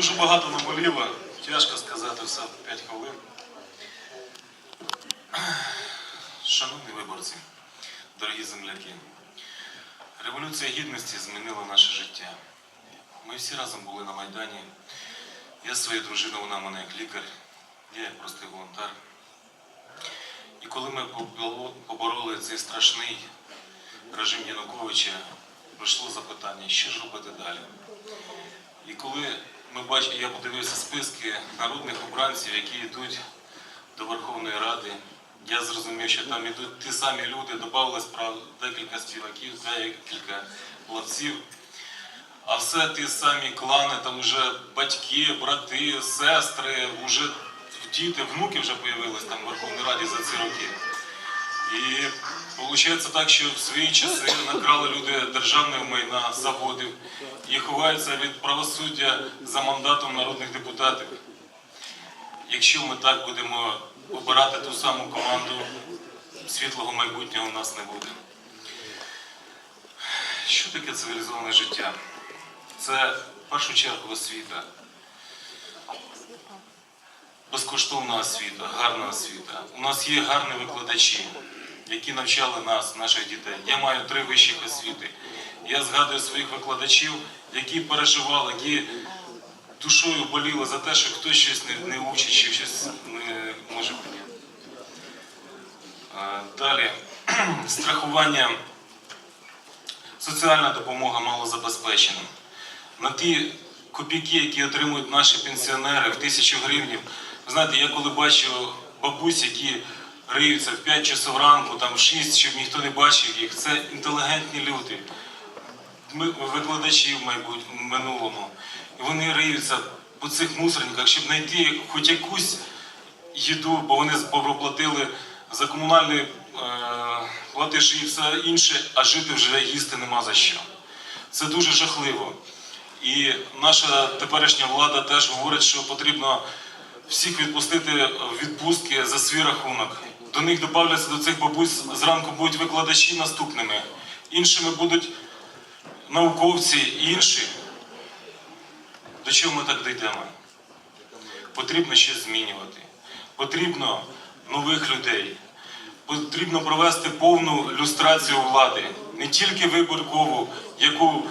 Дуже багато наболіло, тяжко сказати все в 5 хвилин. Шановні виборці, дорогі земляки, Революція Гідності змінила наше життя. Ми всі разом були на Майдані. Я своєю дружиною, вона мене як лікар, я як простий волонтер. І коли ми побороли цей страшний режим Януковича, прийшло запитання, що ж робити далі. І коли ми бачимо, я подивився списки народних обранців, які йдуть до Верховної Ради, я зрозумів, що там йдуть ті самі люди, додавалось декілька співаків, декілька плавців. А все ті самі клани, там вже батьки, брати, сестри, вже діти, внуки вже появились там в Верховній Раді за ці роки. І виходить так, що в свої часи накрали люди державного майна, заводів і ховаються від правосуддя за мандатом народних депутатів. Якщо ми так будемо обирати ту саму команду, світлого майбутнього у нас не буде. Що таке цивілізоване життя? Це в першу чергу освіта. Безкоштовна освіта, гарна освіта. У нас є гарні викладачі, які навчали нас, наших дітей. Я маю три вищих освіти. Я згадую своїх викладачів, які переживали, які душою боліли за те, що хтось щось не, не учить, чи щось не може прийняти. Е, Далі страхування, соціальна допомога малозабезпеченим. На ті копійки, які отримують наші пенсіонери в тисячу гривень. Ви знаєте, я коли бачу бабусь, які риються в 5 часов ранку, там в 6, щоб ніхто не бачив їх, це інтелігентні люди ми- викладачі в майбутньому минулому. І вони риються по цих мусорниках, щоб знайти хоч якусь їду, бо вони проплатили за комунальні е, платежі і все інше, а жити вже їсти нема за що. Це дуже жахливо. І наша теперішня влада теж говорить, що потрібно всіх відпустити відпустки за свій рахунок. До них додавляться до цих бабусь зранку будуть викладачі наступними. Іншими будуть науковці і інші. До чого ми так дійдемо? Потрібно щось змінювати. Потрібно нових людей. Потрібно провести повну люстрацію влади. Не тільки виборкову, яку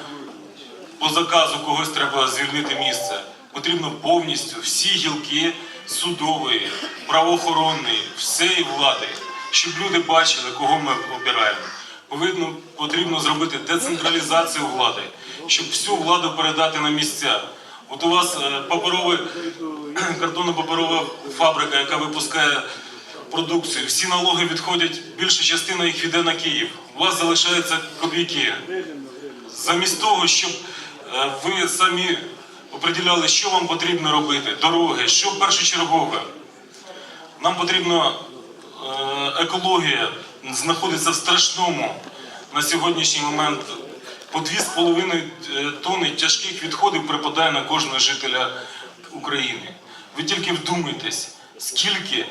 по заказу когось треба звільнити місце. Потрібно повністю всі гілки судової, правоохоронної, всієї влади, щоб люди бачили, кого ми обираємо. Повинно, потрібно зробити децентралізацію влади, щоб всю владу передати на місця. От у вас е, паперовий, картонно-паперова фабрика, яка випускає продукцію. Всі налоги відходять, більша частина їх йде на Київ. У вас залишаються копійки. Замість того, щоб е, ви самі оприділяли, що вам потрібно робити, дороги, що першочергове. Нам потрібно е, екологія знаходиться в страшному на сьогоднішній момент. По 2,5 е, тонни тяжких відходів припадає на кожного жителя України. Ви тільки вдумайтесь, скільки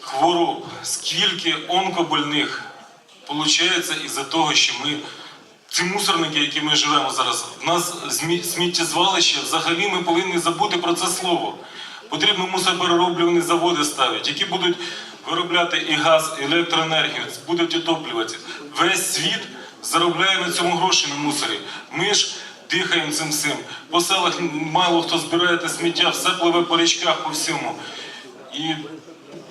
хвороб, скільки онкобольних виходить із-за того, що ми ці мусорники, які ми живемо зараз, в нас сміттєзвалище, взагалі ми повинні забути про це слово. Потрібно мусоперероблювані заводи ставити, які будуть виробляти і газ, і електроенергію, будуть отоплювати. Весь світ заробляє на цьому гроші на мусорі. Ми ж дихаємо цим всім. По селах мало хто збирає те сміття, все пливе по річках, по всьому. І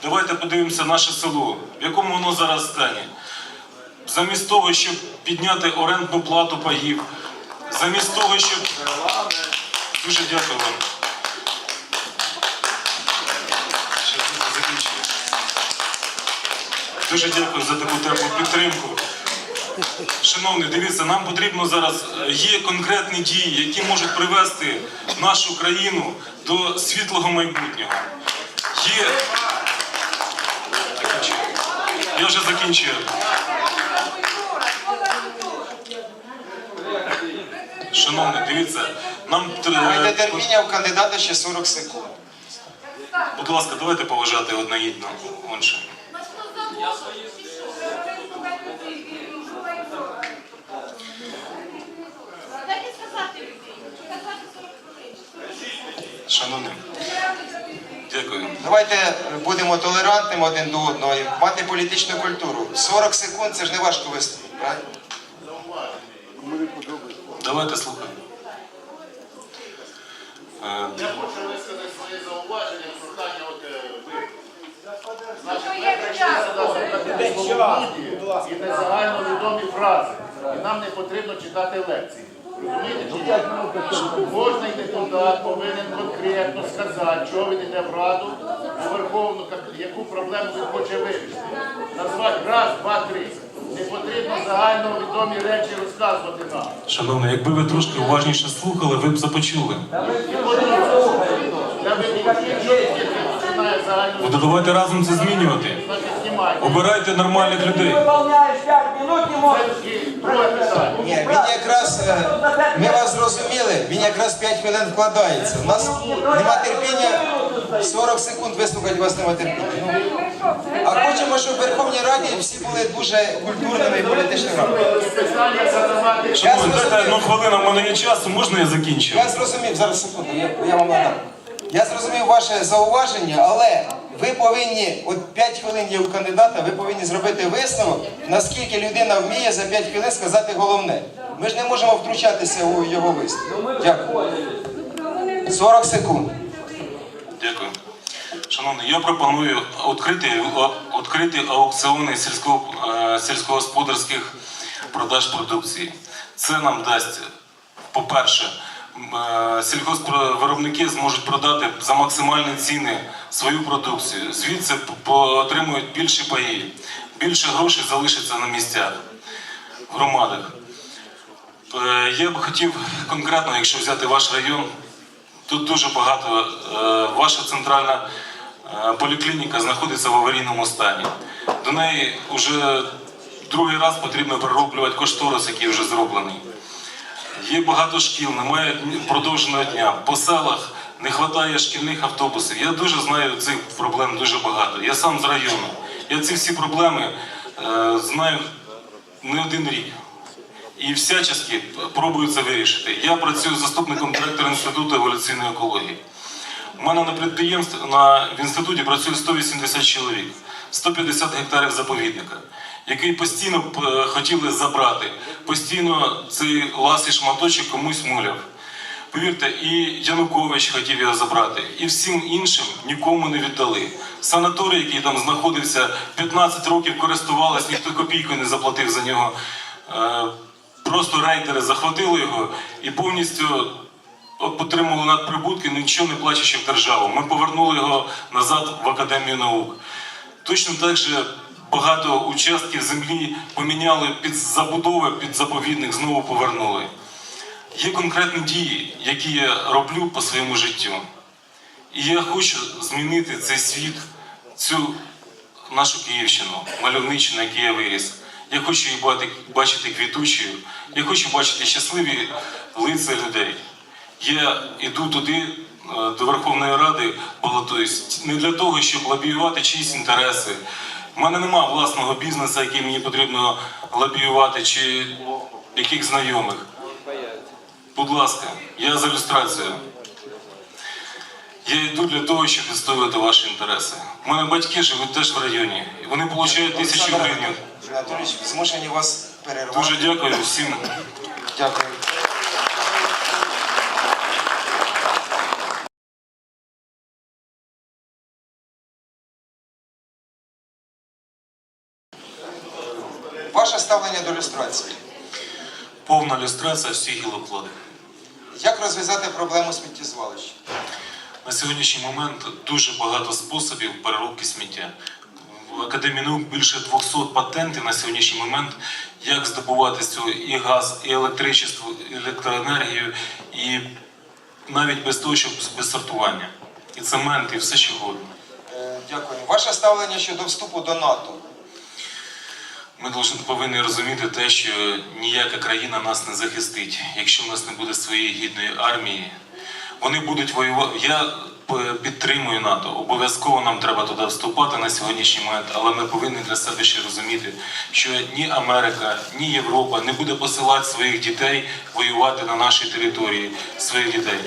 давайте подивимося наше село, в якому воно зараз стані замість того, щоб підняти орендну плату паїв, замість того, щоб. Дуже дякую вам. Дуже дякую за таку теплу підтримку. Шановні, дивіться, нам потрібно зараз е, є конкретні дії, які можуть привести нашу країну до світлого майбутнього. Є. Я вже закінчую. Шановні, дивіться, нам Маєте е, терпіння у кандидата ще 40 секунд. будь ласка, давайте поважати одногідно інше. 40 хвилин. Давайте будемо толерантними один до одного і мати політичну культуру. 40 секунд це ж не важко виступити, правильно? Давайте слухаємо. Е, Я хочу висказати свої зауваження, прохання от е, ви. Значить, Ну, ми прийшли слухати словоблудії і не загальновідомі фрази. І нам не потрібно читати лекції. Розумієте? чи ні? Кожний депутат повинен конкретно сказати, що він йде в Раду, у Верховну, яку проблему він хоче вирішити. Назвати раз, два, три. Не потрібно загальновідомі речі розказувати нам. Шановний, якби ви трошки уважніше слухали, ви б започули. От давайте разом це змінювати. Обирайте нормальних людей. Выполняешь 5 минут, не питання. Ні, він якраз, е, ми вас зрозуміли, він якраз 5 хвилин вкладається. У нас нема терпіння, 40 секунд вислухати вас нема терпіння. А хочемо, щоб в Верховній Раді всі були дуже культурними і політичними. Задавати. Шановні, дайте одну хвилину, в мене є часу, можна я закінчу? Я зрозумів, зараз секунду, я, я вам надам. Я зрозумів ваше зауваження, але ви повинні, от 5 хвилин є у кандидата, ви повинні зробити висновок, наскільки людина вміє за 5 хвилин сказати головне. Ми ж не можемо втручатися у його висновок. Дякую. 40 секунд. Дякую. Шановний, я пропоную відкрити, аукціони сільсько, е, сільськогосподарських продаж продукції. Це нам дасть, по-перше, е, сільгоспвиробники зможуть продати за максимальні ціни свою продукцію. Звідси отримують більші паї, більше грошей залишиться на місцях, в громадах. Е, Я б хотів конкретно, якщо взяти ваш район, Тут дуже багато. е, Ваша центральна е, поліклініка знаходиться в аварійному стані. До неї вже другий раз потрібно перероблювати кошторис, який вже зроблений. Є багато шкіл, немає продовженого дня. По селах не вистачає шкільних автобусів. Я дуже знаю цих проблем дуже багато. Я сам з району. Я ці всі проблеми е, знаю не один рік. І всячески пробую це вирішити. Я працюю заступником директора Інституту еволюційної екології. У мене на підприємстві на, в інституті працює 180 чоловік, 150 гектарів заповідника, який постійно е, хотіли забрати. Постійно цей ласий шматочок комусь муляв. Повірте, і Янукович хотів його забрати, і всім іншим нікому не віддали. Санаторій, який там знаходився 15 років, користувалась, ніхто копійку не заплатив за нього. Просто рейдери захватили його і повністю отримали надприбутки, нічого не плачучи в державу. Ми повернули його назад в Академію наук. Точно так же багато участків землі поміняли під забудови, під заповідник, знову повернули. Є конкретні дії, які я роблю по своєму життю. І я хочу змінити цей світ, цю нашу Київщину, мальовничину, яку я виріс. Я хочу бати- бачити квітучою, я хочу бачити щасливі лиця людей. Я йду туди, е, до Верховної Ради, балотуюсь не для того, щоб лобіювати чиїсь інтереси. У мене немає власного бізнесу, який мені потрібно лобіювати, чи яких знайомих. Будь ласка, я за ілюстрацію. Я йду для того, щоб відстоювати ваші інтереси. У мене батьки живуть теж в районі. Вони отримують тисячу гривень. Анатолійович, змушені вас перервати. Дуже дякую всім. Дякую. Ваше ставлення до люстрації. Повна ілюстрація всіх гілокладів. Як розв'язати проблему сміттєзвалища? На сьогоднішній момент дуже багато способів переробки сміття. В Академії наук більше 200 патентів на сьогоднішній момент, як здобувати з цього і газ, і електричество, і електроенергію, і навіть без того, щоб без сортування. І цемент, і все що угодно. Е, Дякую. Ваше ставлення щодо вступу до НАТО. Ми должны- повинні розуміти те, що ніяка країна нас не захистить, якщо в нас не буде своєї гідної армії. Вони будуть воювати. Я підтримую НАТО. Обов'язково нам треба туди вступати на сьогоднішній момент, але ми повинні для себе ще розуміти, що ні Америка, ні Європа не буде посилати своїх дітей воювати на нашій території, своїх дітей.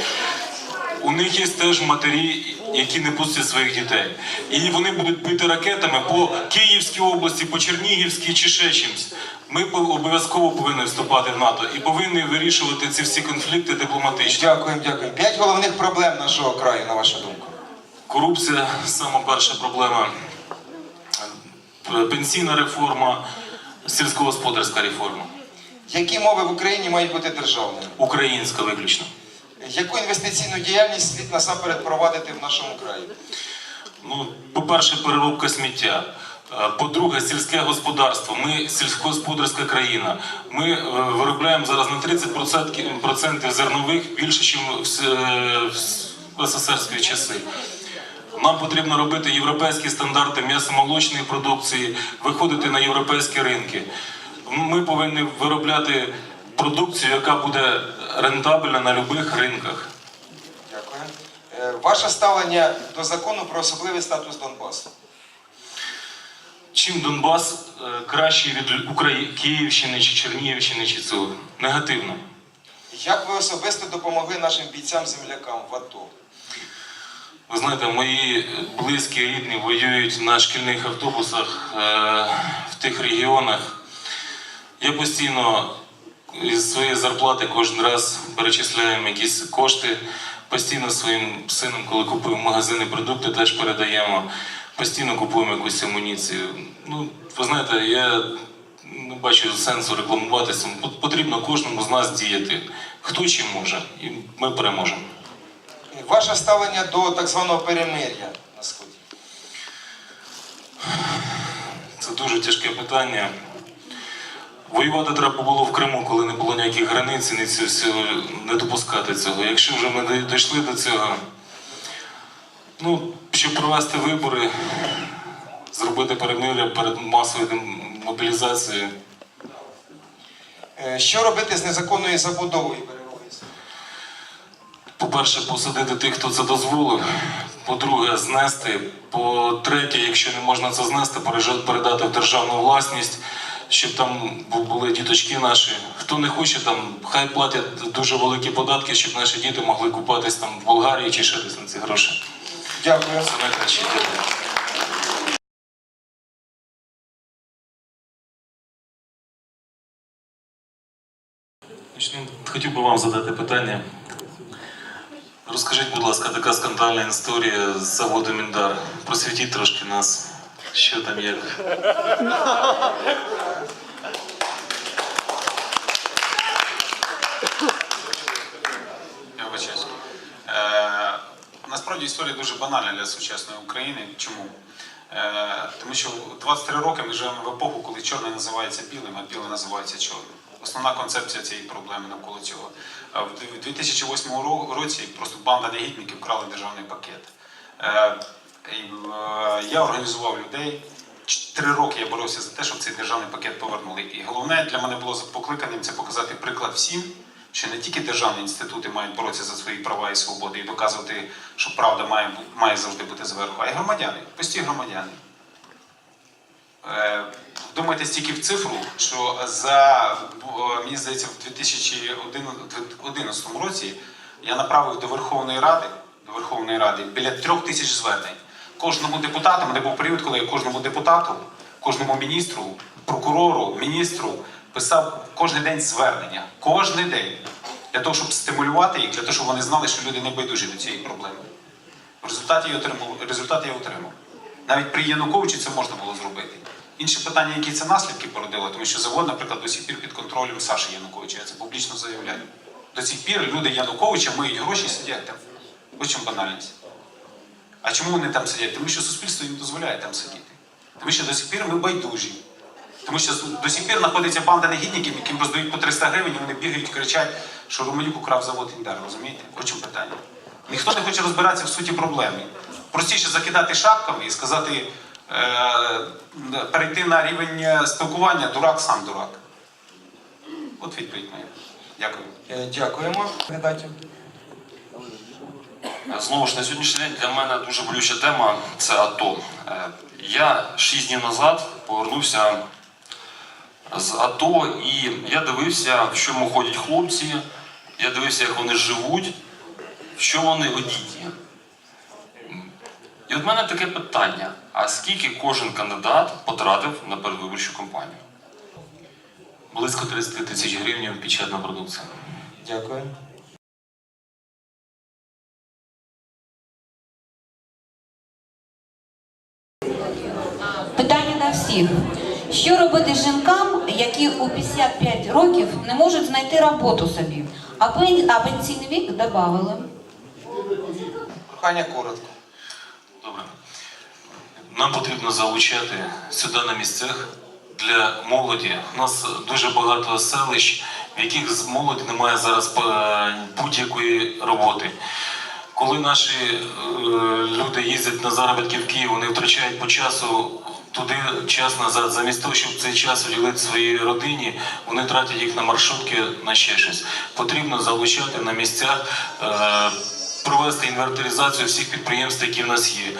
У них є теж матері, які не пустять своїх дітей. І вони будуть бити ракетами по Київській області, по Чернігівській чи ще чимсь. Ми обов'язково повинні вступати в НАТО і повинні вирішувати ці всі конфлікти дипломатично. Дякуємо, дякуємо. П'ять головних проблем нашого краю, на вашу думку. Корупція сама перша проблема. Пенсійна реформа, сільськогосподарська реформа. Які мови в Україні мають бути державними? Українська виключно. Яку інвестиційну діяльність слід насамперед провадити в нашому краї? Ну, по-перше, переробка сміття. Е, По-друге, сільське господарство. Ми сільськогосподарська країна. Ми е, виробляємо зараз на 30% зернових більше, ніж е, в СССРські часи. Нам потрібно робити європейські стандарти м'ясомолочної продукції, виходити на європейські ринки. Ми повинні виробляти продукцію, яка буде рентабельна на будь-яких ринках. Дякую. Ваше ставлення до закону про особливий статус Донбасу. Чим Донбас е, кращий від Украї... Київщини чи Чернігівщини чи цього? Негативно. Як ви особисто допомогли нашим бійцям-землякам в АТО? Ви знаєте, мої близькі рідні воюють на шкільних автобусах е, в тих регіонах. Я постійно із своєї зарплати кожен раз перечисляємо якісь кошти. Постійно своїм сином, коли купуємо магазини продукти, теж передаємо. Постійно купуємо якусь амуніцію. Ну, ви знаєте, я не бачу сенсу рекламуватися. Потрібно кожному з нас діяти. Хто чим може, і ми переможемо. Ваше ставлення до так званого перемир'я на сході. Це дуже тяжке питання. Воювати треба було в Криму, коли не було ніяких границь, і не допускати цього. Якщо вже ми дійшли до цього, ну, щоб провести вибори, зробити перемир'я перед масовою мобілізацією. Е, Що робити з незаконною забудовою і? По-перше, посадити тих, хто це дозволив. По-друге, знести. По-третє, якщо не можна це знести, передати в державну власність, щоб там були діточки наші. Хто не хоче, там хай платять дуже великі податки, щоб наші діти могли купатись там в Болгарії чи ще десь на ці гроші. Дякую. Це найкраще. Хотів би вам задати питання. Розкажіть, будь ласка, така скандальна історія з заводу Міндар. Просвітіть трошки нас. Що там як? Я вибачаюсь. Е, насправді історія дуже банальна для сучасної України. Чому? Е, тому що 23 роки ми живемо в епоху, коли чорне називається білим, а біле називається чорним. Основна концепція цієї проблеми навколо цього. Е, В 2008 році просто банда негідників вкрали державний пакет. Е, е, Я організував людей. Три роки я боровся за те, щоб цей державний пакет повернули. І головне для мене було покликанням це показати приклад всім, що не тільки державні інститути мають боротися за свої права і свободи і доказувати, що правда має, має завжди бути зверху, а й громадяни, прості громадяни. Е, Вдумайтесь тільки в цифру, що за мені здається, в 2011 році я направив до Верховної Ради до Верховної Ради біля трьох тисяч звернень. Кожному депутату, мене був період, коли я кожному депутату, кожному міністру, прокурору, міністру писав кожен день звернення. Кожен день. Для того, щоб стимулювати їх, для того, щоб вони знали, що люди не байдужі до цієї проблеми. В результаті я отримав, результат я отримав. Навіть при Януковичі це можна було зробити. Інше питання, які це наслідки породило, тому що завод, наприклад, до сих пір під контролем Саші Януковича, я це публічно заявляю. До сих пір люди Януковича миють гроші сидять там. Ось чим банальність. А чому вони там сидять? Тому що суспільство їм дозволяє там сидіти. Тому що до сих пір ми байдужі. Тому що до сих пір знаходиться банда негідників, яким роздають по 300 гривень, і вони бігають, кричать, що Романюк украв завод Індар, розумієте? Ось чим питання. Ніхто не хоче розбиратися в суті проблеми. Простіше закидати шапками і сказати, е, перейти на рівень е, спілкування, дурак сам дурак. От відповідь моя. Дякую. Е, Дякуємо. Знову ж на сьогоднішній день для мене дуже болюча тема це АТО. Я шість днів назад повернувся з АТО і я дивився, в чому ходять хлопці, я дивився, як вони живуть, в що вони одіті. І от в мене таке питання: а скільки кожен кандидат потратив на передвиборчу кампанію? Близько 30 тисяч гривень печатна продукція. Дякую. Питання на всіх. Що робити жінкам, які у 55 років не можуть знайти роботу собі, а пен- пенсійний вік додали? Прохання коротко. Добре. Нам потрібно залучати сюди на місцях для молоді. У нас дуже багато селищ, в яких з молоді немає зараз е, будь-якої роботи. Коли наші е, люди їздять на заробітки в Київ, вони втрачають по часу туди час назад, замість того, щоб цей час уділити своїй родині, вони тратять їх на маршрутки, на ще щось. Потрібно залучати на місцях. Е, провести інвентаризацію всіх підприємств, які в нас є.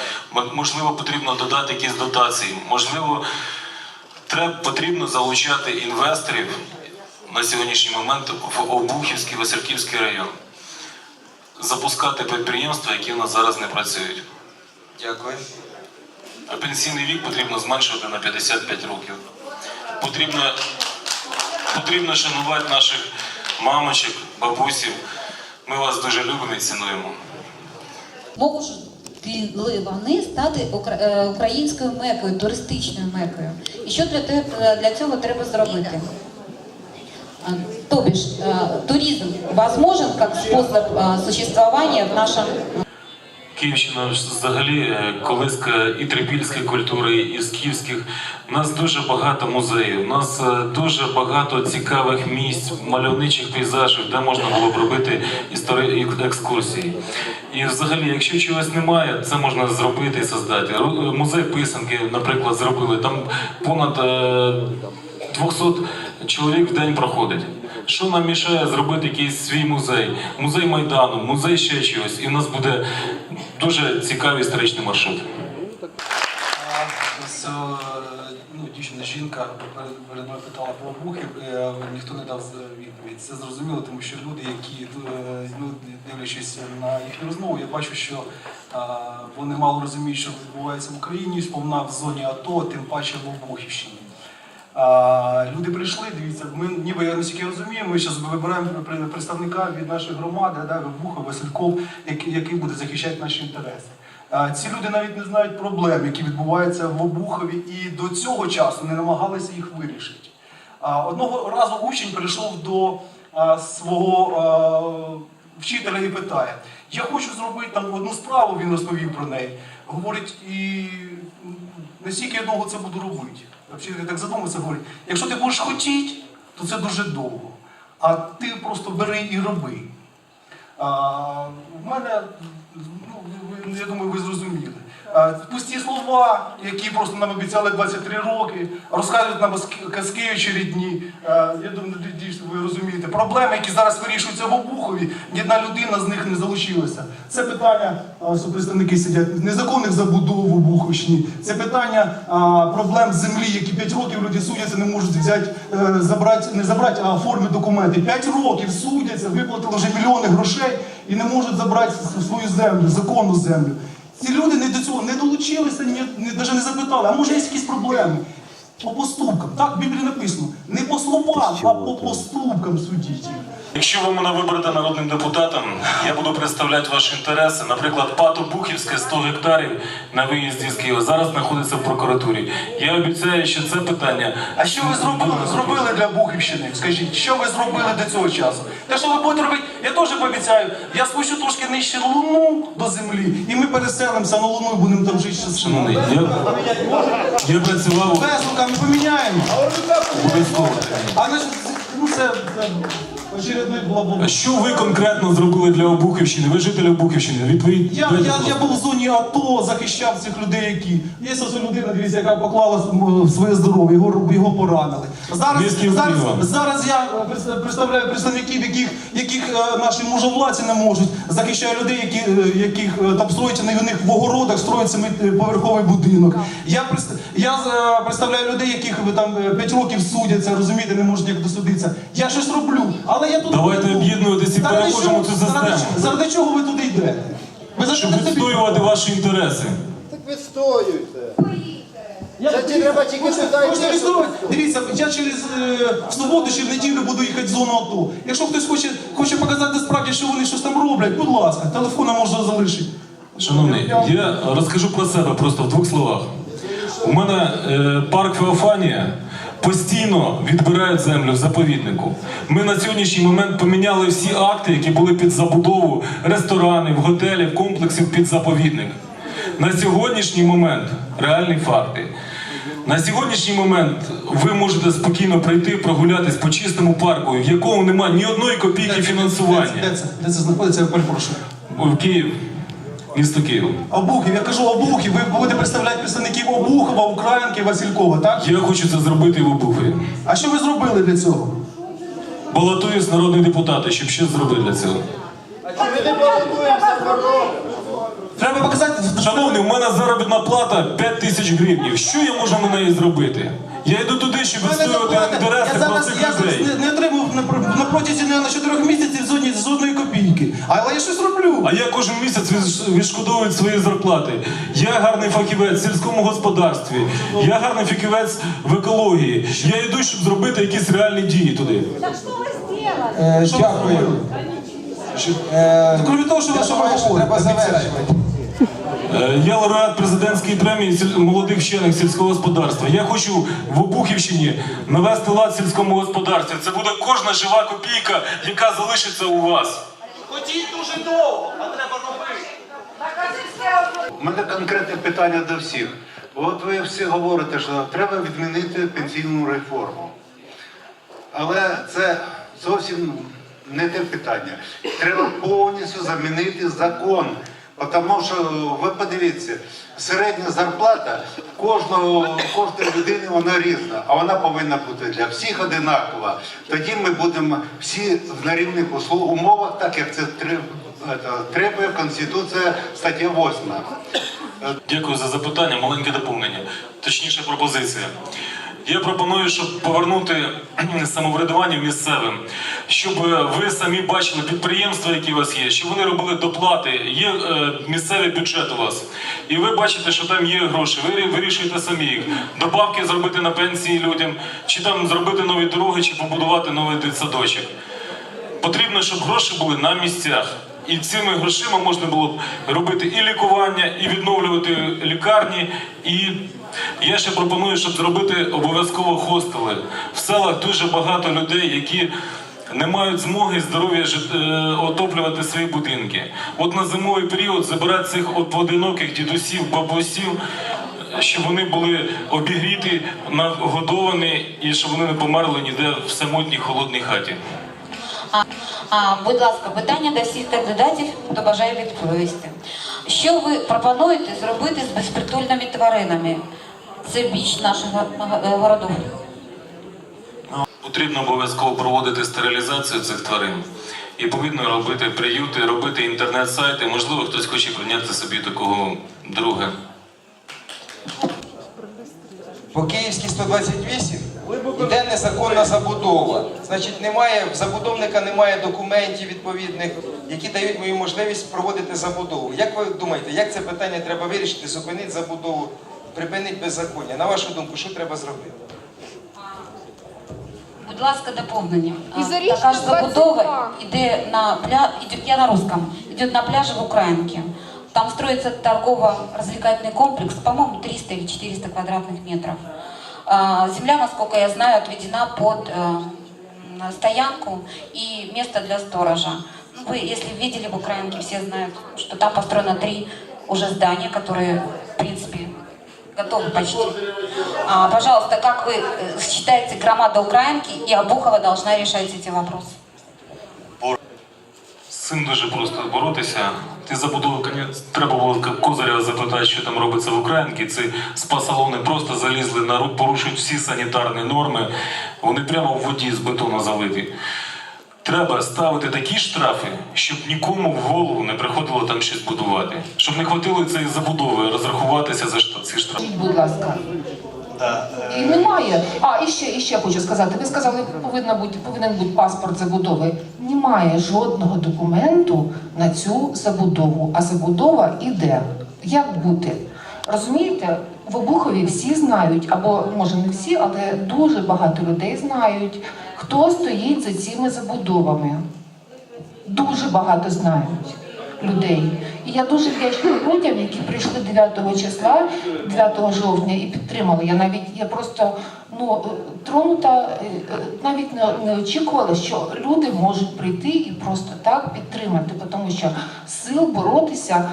Можливо, потрібно додати якісь дотації. Можливо, треба, потрібно залучати інвесторів на сьогоднішній момент в Обухівський, Васильківський район. Запускати підприємства, які в нас зараз не працюють. Дякую. Пенсійний вік потрібно зменшувати на 55 років. Потрібно, потрібно шанувати наших мамочок, бабусів. Ми вас дуже любимо і цінуємо. Можуть ли вони стати е, українською мекою, туристичною мекою? І що для, е, цього треба зробити? То бишь, э, туризм возможен как способ существования в нашем Київщина взагалі е, колиска і трипільської культури, і скіфських. У нас дуже багато музеїв, у нас е, дуже багато цікавих місць, мальовничих пейзажів, де можна було б робити істори... екскурсії. І взагалі, якщо чогось немає, це можна зробити і создати. Е, Музей писанки, наприклад, зробили. Там понад е, 200 чоловік в день проходить. Що нам мішає зробити якийсь свій музей? Музей Майдану, музей ще чогось. І в нас буде дуже цікавий історичний маршрут. Е, ну, дівчина жінка перед мною питала про обухів, е, ніхто не дав відповідь. Це зрозуміло, тому що люди, які е, ну, дивлячись на їхню розмову, я бачу, що е, вони мало розуміють, що відбувається в Україні, сповна в зоні АТО, тим паче в Обухівщині. А, люди прийшли, дивіться, ми ніби я наскільки розумію, ми зараз вибираємо представника від нашої громади, да, Вибуха, Васильков, який, який буде захищати наші інтереси. А, ці люди навіть не знають проблем, які відбуваються в Обухові, і до цього часу не намагалися їх вирішити. А, одного разу учень прийшов до а, свого а, вчителя і питає: Я хочу зробити там одну справу, він розповів про неї. Говорить, і наскільки я довго це буду робити. Вчитель так задумався, говорить, якщо ти будеш хотіти, то це дуже довго. А ти просто бери і роби. А, в мене, ну, я думаю, ви зрозуміли. А, пусті слова, які просто нам обіцяли 23 роки, розказують нам казки- очередні. Я думаю, дійсно ви розумієте. Проблеми, які зараз вирішуються в Обухові, ні одна людина з них не залучилася. Це питання, що представники сидять, незаконних забудов в Обуховщині. Це питання проблем землі, які 5 років люди судяться, не можуть взяти, е, забрати, не забрати, а оформити документи. 5 років судяться, виплатили вже мільйони грошей і не можуть забрати свою землю, законну землю. Ці люди не до цього не долучилися, ні, не, навіть не запитали, а може є якісь проблеми? По поступкам. Так в Біблії написано. Не по словам, а по поступкам судіть. Якщо ви мене виберете народним депутатом, я буду представляти ваші інтереси. Наприклад, ПАТО Бухівське 100 гектарів на виїзді з Києва зараз знаходиться в прокуратурі. Я обіцяю, що це питання. А що ви зробили, зробили для Бухівщини? Скажіть, що ви зробили до цього часу? Те, що ви будете робити, я теж пообіцяю, я спущу трошки нижче луну до землі, і ми переселимося на луну і будемо там жити Шановний, я, я працював Без руками поміняємо. А ну це, це очередний бла Що ви конкретно зробили для Обухівщини? Ви жителі Обухівщини. Відповідь. Я, я, я був в зоні АТО, захищав цих людей, які. Є ось людина, дивіться, яка поклала своє здоров'я, його, його поранили. Зараз, зараз, зараз я е, представляю представників, яких, яких е, наші мужовладці не можуть. Захищаю людей, які, е, яких е, там строїться на них в огородах, строїться поверховий будинок. Я, я е, представляю людей, яких там 5 років судяться, розумієте, не можуть як досудитися. Я щось роблю, але я тут. Давайте буду. об'єднуватися і Заради переможемо чого- цю систему. чого- Заради чого ви туди йдете? Ви Щоб собі- відстоювати ваші інтереси. Так відстоюйте. Це ті треба тільки Можна, сюди можна йти, щоб реєструвати. Дивіться, я через е, в суботу чи в неділю буду їхати в зону АТО. Якщо хтось хоче, хоче показати справді, що вони щось там роблять, будь ласка, телефона можна залишити. Шановний, я розкажу про себе просто в двох словах. У мене е, парк Феофанія постійно відбирають землю в заповіднику. Ми на сьогоднішній момент поміняли всі акти, які були під забудову ресторанів, готелів, комплексів під заповідник. На сьогоднішній момент реальні факти. На сьогоднішній момент ви можете спокійно прийти прогулятись по чистому парку, в якому немає ні одної копійки фінансування. Де це? Де це знаходиться, я перепрошую. В Київ, місто Київ. Обухів, я кажу Обухів, ви будете представляти представників Обухова, Українки, Василькова, так? Я хочу це зробити в Обухові. А що ви зробили для цього? Балотуюсь народний депутат, щоб щось зробити для цього. Ми не балотуємося. Треба показати. Шановний, у мене заробітна плата 5 тисяч гривень. Що я можу на неї зробити? Я йду туди, щоб відстоювати інтереси Я зараз, простих я зараз не, не отримав на, на протязі на чотирьох місяців. Але я щось роблю. А я кожен місяць відш- відшкодовую свої зарплати. Я гарний фахівець в сільському господарстві. Я гарний фахівець в екології. Я йду, щоб зробити якісь реальні дії туди. Е, Що ви зробили? Е, Крім того, що ви я що ви думаю, треба завершувати. Е, Я лауреат президентської премії молодих вчених сільського господарства. Я хочу в Обухівщині навести лад сільському господарстві. Це буде кожна жива копійка, яка залишиться у вас. Хотіть дуже довго, а треба робити. У мене конкретне питання до всіх. От ви всі говорите, що треба відмінити пенсійну реформу. Але це зовсім не те питання. Треба повністю замінити закон. Тому що ви подивіться, середня зарплата кожного, кожної людини вона різна, а вона повинна бути для всіх одинакова. Тоді ми будемо всі на рівних умовах, так як це требує Конституція стаття 8. Дякую за запитання. Маленьке доповнення, точніше пропозиція. Я пропоную, щоб повернути самоврядування місцевим, щоб е, ви самі бачили підприємства, які у вас є, щоб вони робили доплати. Є е, місцевий бюджет у вас, і ви бачите, що там є гроші. Ви рі- вирішуєте самі їх. Добавки зробити на пенсії людям, чи там зробити нові дороги, чи побудувати новий дитсадочок. Потрібно, щоб гроші були на місцях. І цими грошима можна було б робити і лікування, і відновлювати лікарні. І я ще пропоную, щоб зробити обов'язково хостели. В селах дуже багато людей, які не мають змоги здоров'я е, отоплювати свої будинки. От на зимовий період забирати цих от одиноких дідусів, бабусів, щоб вони були обігріті, нагодовані і щоб вони не померли ніде в самотній холодній хаті. А, а, будь ласка, питання до всіх кандидатів, хто бажає відповісти. Що ви пропонуєте зробити з безпритульними тваринами? Це біч наших го- е. Потрібно обов'язково проводити стерилізацію цих тварин. І повинно робити приюти, робити інтернет-сайти. Можливо, хтось хоче прийняти собі такого друга. По Київській 128 йде незаконна забудова. Значить, немає в забудовника немає документів відповідних, які дають мою можливість проводити забудову. Як ви думаєте, як це питання треба вирішити? Зупинити забудову, припинити беззаконня? На вашу думку, що треба зробити? Будь ласка, доповнення. А, Така ж забудова 22. іде на пля... іде, я на русском, идет на пляже в Украинке. Там строится торгово-развлекательный комплекс, по-моему, 300 или 400 квадратных метров. А, Земля, насколько я знаю, отведена под э, стоянку и место для сторожа. Ну, Вы, если видели в Украинке, все знают, что там построено три уже здания, которые, в принципе, готовы почти. А, пожалуйста, как вы э, считаете, громада Украинки и Обухова должна решать эти вопросы? Цим дуже просто боротися. Ти забудову конець. Треба було К- Козарєва запитати, що там робиться в Українці. Ці спа-салони просто залізли на ру- порушують всі санітарні норми. Вони прямо в воді з бетону залиті. Треба ставити такі штрафи, щоб нікому в голову не приходило там щось будувати. Щоб не хватило цієї забудови розрахуватися за ці штрафи. Будь ласка. І немає. А, і ще, і ще хочу сказати. Ви сказали, повинна бути, повинен бути паспорт забудови. Немає жодного документу на цю забудову, а забудова іде. Як бути? Розумієте, в Обухові всі знають, або може не всі, але дуже багато людей знають, хто стоїть за цими забудовами. Дуже багато знають людей. І я дуже вдячна людям, які прийшли 9 числа, 9 жовтня і підтримали. Я навіть я просто ну тронута, е, е, навіть не, не очікувала, що люди можуть прийти і просто так підтримати, тому що сил боротися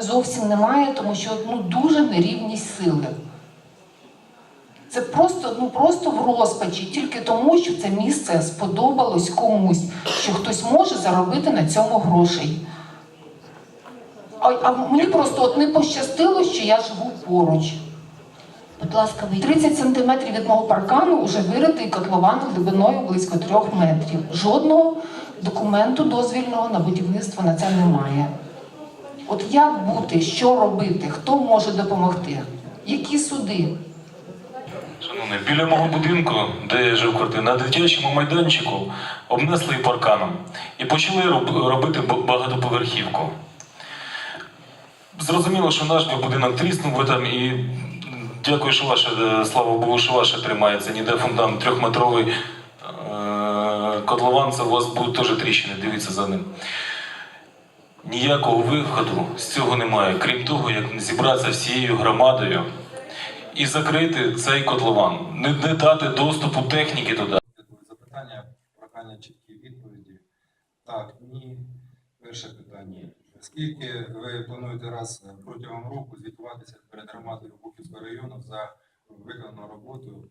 зовсім немає, тому що ну дуже нерівність сили. Це просто, ну просто в розпачі, тільки тому, що це місце сподобалось комусь, що хтось може заробити на цьому грошей. А, а мені просто от не пощастило, що я живу поруч. Будь ласка, вийдіть. 30 сантиметрів від мого паркану вже виритий котлован глибиною близько трьох метрів. Жодного документу дозвільного на будівництво на це немає. От як бути, що робити, хто може допомогти? Які суди? Шановний, біля мого будинку, де я жив квартирі, на дитячому майданчику обнесли парканом і почали робити багатоповерхівку. Зрозуміло, що наш будинок тріснув би там і дякую, що ваше, е, слава Богу, що ваше тримається. Ніде фундамент трьохметровий е, котлован, це у вас будуть теж тріщини, дивіться за ним. Ніякого виходу з цього немає, крім того, як зібратися всією громадою і закрити цей котлован, не, не дати доступу техніки туди. Запитання, прохання чіткі відповіді. Так, ні. Перше питання. Скільки ви плануєте раз протягом року звітуватися перед громадою Бухівського району за виконану роботу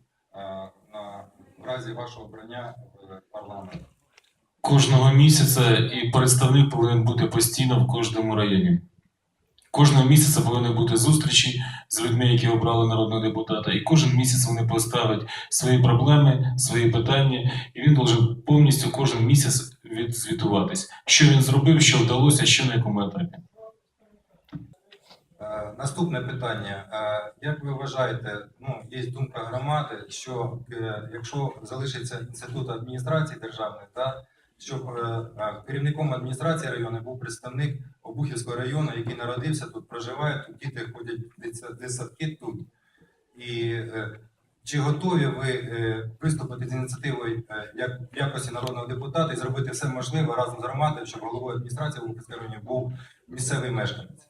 на в разі вашого обрання в парламент? Кожного місяця і представник повинен бути постійно в кожному районі. Кожного місяця повинні бути зустрічі з людьми, які обрали народного депутата, і кожен місяць вони поставлять свої проблеми, свої питання, і він должен повністю кожен місяць відзвітуватись, що він зробив, що вдалося, що на якому етапі. Е, Наступне питання. Е, Як ви вважаєте, ну, є думка громади, що е, якщо залишиться інститут адміністрації державної, та, щоб керівником адміністрації району був представник Обухівського району, який народився тут, проживає тут, діти ходять дитсадки тут. І чи готові ви е, виступити з ініціативою е, як в якості народного депутата і зробити все можливе разом з громадою, щоб головою адміністрації району був місцевий мешканець?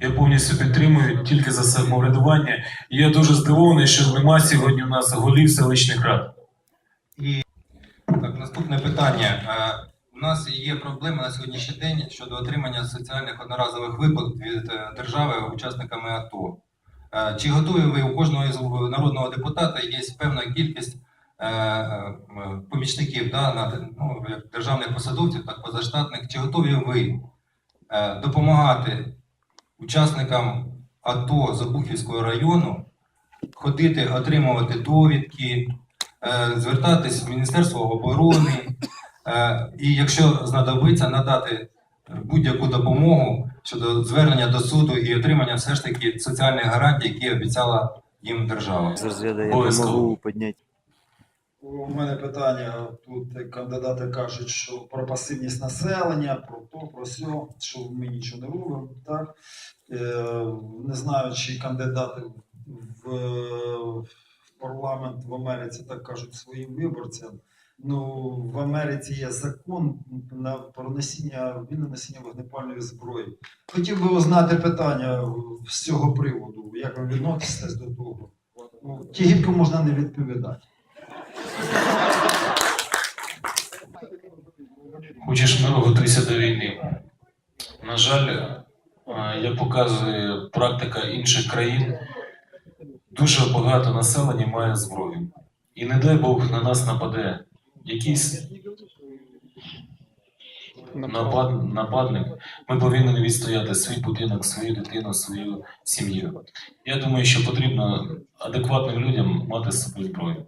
Я повністю підтримую тільки за самоврядування. І я дуже здивований, що нема сьогодні у нас голів селищних рад. Так, наступне питання. Е, У нас є проблема на сьогоднішній день щодо отримання соціальних одноразових виплат від держави учасниками АТО. Е, Чи готові ви у кожного із народного депутата є певна кількість е, е, помічників да, на, ну, державних посадовців, так позаштатних? Чи готові ви допомагати учасникам АТО Забухівського району ходити, отримувати довідки, звертатись в Міністерство оборони, і якщо знадобиться, надати будь-яку допомогу щодо звернення до суду і отримання все ж таки соціальних гарантій, які обіцяла їм держава. У мене питання тут кандидати кажуть, що про пасивність населення, про то, про сьо, що ми нічого не робимо. Так? Е, не знаю, чи кандидати в парламент в Америці так кажуть своїм виборцям. Ну, в Америці є закон на про носіння вільне носіння вогнепальної зброї. Хотів би узнати питання з цього приводу, як ви відноситесь до того. Ну, тільки можна не відповідати. Хочеш миру, готуйся до війни. На жаль, е, як показує практика інших країн, дуже багато населення має зброю. І не дай Бог на нас нападе якийсь напад, нападник. Ми повинні відстояти свій будинок, свою дитину, свою сім'ю. Я думаю, що потрібно адекватним людям мати з собою зброю.